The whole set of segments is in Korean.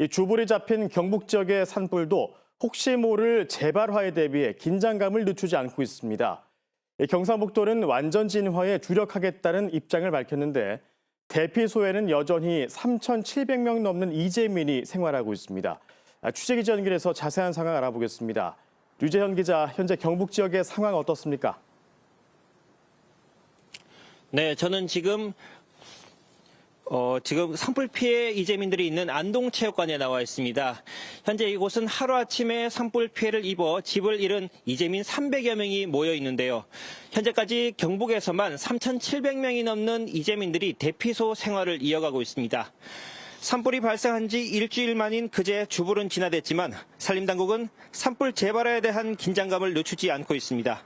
이 주불이 잡힌 경북 지역의 산불도 혹시 모를 재발화에 대비해 긴장감을 늦추지 않고 있습니다. 이 경상북도는 완전 진화에 주력하겠다는 입장을 밝혔는데 대피소에는 여전히 3,700명 넘는 이재민이 생활하고 있습니다. 아, 취재기자 연결해서 자세한 상황 알아보겠습니다. 류재현 기자, 현재 경북 지역의 상황 어떻습니까? 네, 저는 지금 어, 지금 산불 피해 이재민들이 있는 안동체육관에 나와 있습니다. 현재 이곳은 하루아침에 산불 피해를 입어 집을 잃은 이재민 300여 명이 모여 있는데요. 현재까지 경북에서만 3,700명이 넘는 이재민들이 대피소 생활을 이어가고 있습니다. 산불이 발생한 지 일주일 만인 그제 주불은 진화됐지만 산림당국은 산불 재발에 대한 긴장감을 늦추지 않고 있습니다.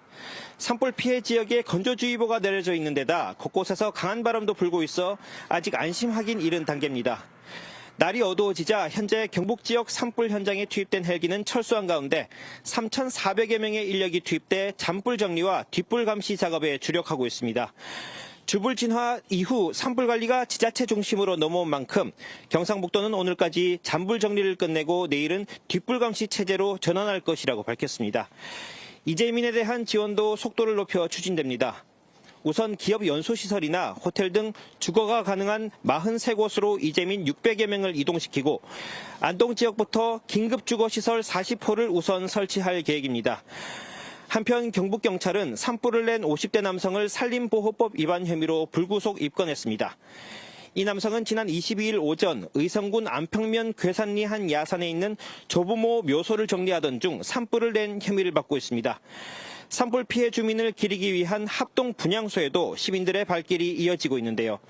산불 피해 지역에 건조주의보가 내려져 있는 데다 곳곳에서 강한 바람도 불고 있어 아직 안심하긴 이른 단계입니다. 날이 어두워지자 현재 경북 지역 산불 현장에 투입된 헬기는 철수한 가운데 3,400여 명의 인력이 투입돼 잔불 정리와 뒷불 감시 작업에 주력하고 있습니다. 주불 진화 이후 산불 관리가 지자체 중심으로 넘어온 만큼 경상북도는 오늘까지 잔불 정리를 끝내고 내일은 뒷불 감시 체제로 전환할 것이라고 밝혔습니다. 이재민에 대한 지원도 속도를 높여 추진됩니다. 우선 기업 연소시설이나 호텔 등 주거가 가능한 43곳으로 이재민 600여 명을 이동시키고 안동 지역부터 긴급주거시설 40호를 우선 설치할 계획입니다. 한편 경북경찰은 산불을 낸 50대 남성을 산림보호법 위반 혐의로 불구속 입건했습니다. 이 남성은 지난 22일 오전 의성군 안평면 괴산리 한 야산에 있는 조부모 묘소를 정리하던 중 산불을 낸 혐의를 받고 있습니다. 산불 피해 주민을 기리기 위한 합동 분향소에도 시민들의 발길이 이어지고 있는데요.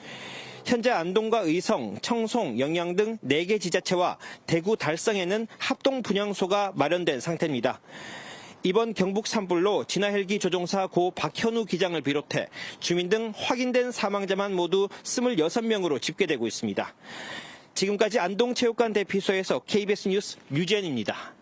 현재 안동과 의성, 청송, 영양 등 4개 지자체와 대구 달성에는 합동 분향소가 마련된 상태입니다. 이번 경북 산불로 진화 헬기 조종사 고 박현우 기장을 비롯해 주민 등 확인된 사망자만 모두 26명으로 집계되고 있습니다. 지금까지 안동체육관 대피소에서 KBS 뉴스 류지현입니다.